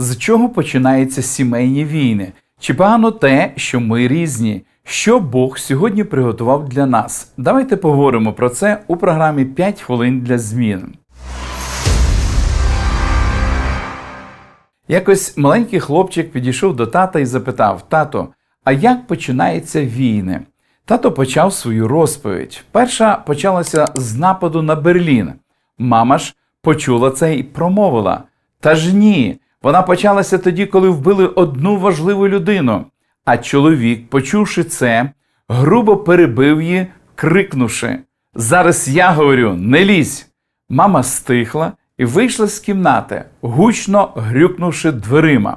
з чого починаються сімейні війни? Чи погано те, що ми різні? Що Бог сьогодні приготував для нас? Давайте поговоримо про це у програмі «5 хвилин для змін. Якось маленький хлопчик підійшов до тата і запитав: Тато, а як починаються війни? Тато почав свою розповідь. Перша почалася з нападу на Берлін. Мама ж почула це і промовила: Та ж ні, вона почалася тоді, коли вбили одну важливу людину. А чоловік, почувши це, грубо перебив її, крикнувши: Зараз я говорю, не лізь. Мама стихла і вийшла з кімнати, гучно грюкнувши дверима.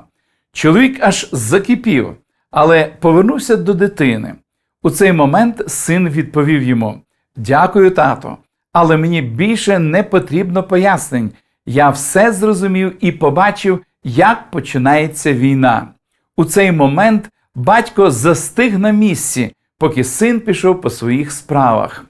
Чоловік аж закипів, але повернувся до дитини. У цей момент син відповів йому: Дякую, тато, але мені більше не потрібно пояснень. Я все зрозумів і побачив, як починається війна. У цей момент батько застиг на місці, поки син пішов по своїх справах.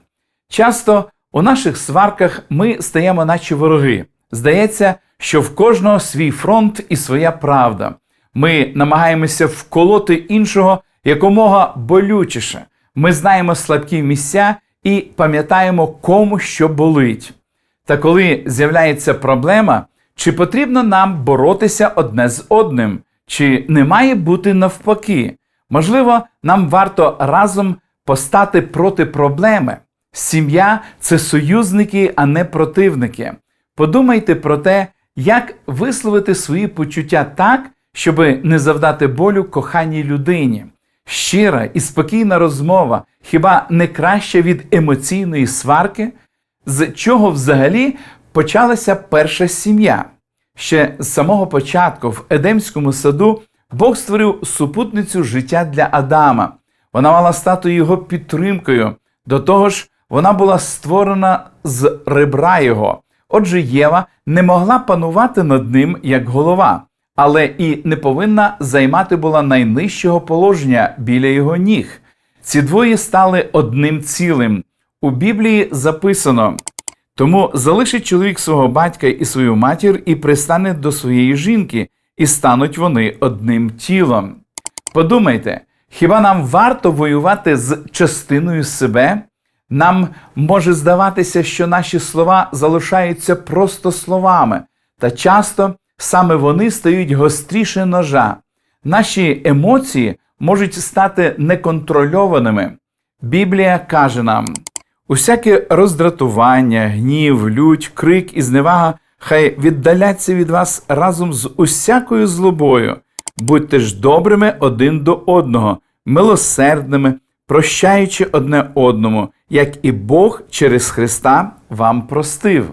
Часто у наших сварках ми стаємо, наче вороги. Здається, що в кожного свій фронт і своя правда. Ми намагаємося вколоти іншого якомога болючіше. Ми знаємо слабкі місця і пам'ятаємо, кому що болить. Та коли з'являється проблема, чи потрібно нам боротися одне з одним, чи не має бути навпаки? Можливо, нам варто разом постати проти проблеми. Сім'я це союзники, а не противники. Подумайте про те, як висловити свої почуття так, щоб не завдати болю коханій людині. Щира і спокійна розмова хіба не краща від емоційної сварки, з чого взагалі почалася перша сім'я? Ще з самого початку в Едемському саду Бог створив супутницю життя для Адама. Вона мала стати його підтримкою. До того ж, вона була створена з ребра його. Отже, Єва не могла панувати над ним як голова, але і не повинна займати була найнижчого положення біля його ніг. Ці двоє стали одним цілим. У Біблії записано. Тому залишить чоловік свого батька і свою матір і пристане до своєї жінки, і стануть вони одним тілом. Подумайте, хіба нам варто воювати з частиною себе? Нам може здаватися, що наші слова залишаються просто словами, та часто саме вони стають гостріше ножа. Наші емоції можуть стати неконтрольованими. Біблія каже нам: усяке роздратування, гнів, лють, крик і зневага хай віддаляться від вас разом з усякою злобою. Будьте ж добрими один до одного, милосердними, прощаючи одне одному, як і Бог через Христа вам простив.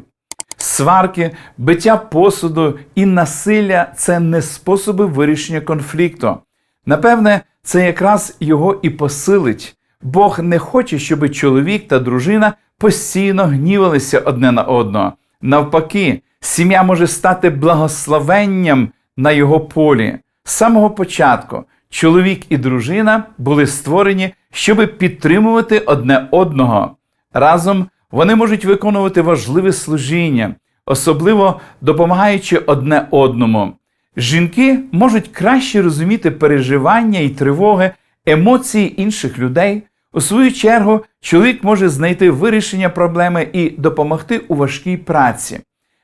Сварки, биття посуду і насилля це не способи вирішення конфлікту. Напевне, це якраз його і посилить. Бог не хоче, щоб чоловік та дружина постійно гнівалися одне на одного. Навпаки, сім'я може стати благословенням на його полі. З самого початку чоловік і дружина були створені, щоб підтримувати одне одного. Разом вони можуть виконувати важливе служіння, особливо допомагаючи одне одному. Жінки можуть краще розуміти переживання і тривоги, емоції інших людей. У свою чергу, чоловік може знайти вирішення проблеми і допомогти у важкій праці.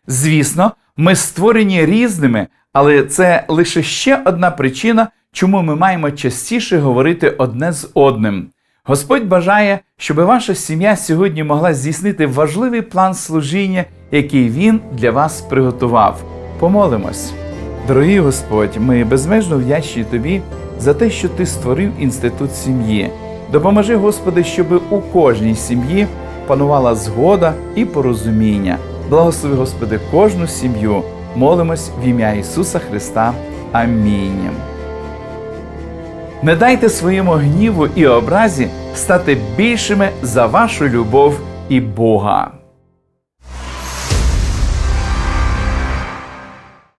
Звісно, ми створені різними, але це лише ще одна причина, чому ми маємо частіше говорити одне з одним. Господь бажає, щоб ваша сім'я сьогодні могла здійснити важливий план служіння, який Він для вас приготував. Помолимось. Дорогий Господь, ми безмежно вдячні Тобі за те, що Ти створив інститут сім'ї. Допоможи, Господи, щоб у кожній сім'ї панувала згода і порозуміння. Благослови, Господи, кожну сім'ю. Молимось в ім'я Ісуса Христа. Амінь. Не дайте своєму гніву і образі стати більшими за вашу любов і Бога.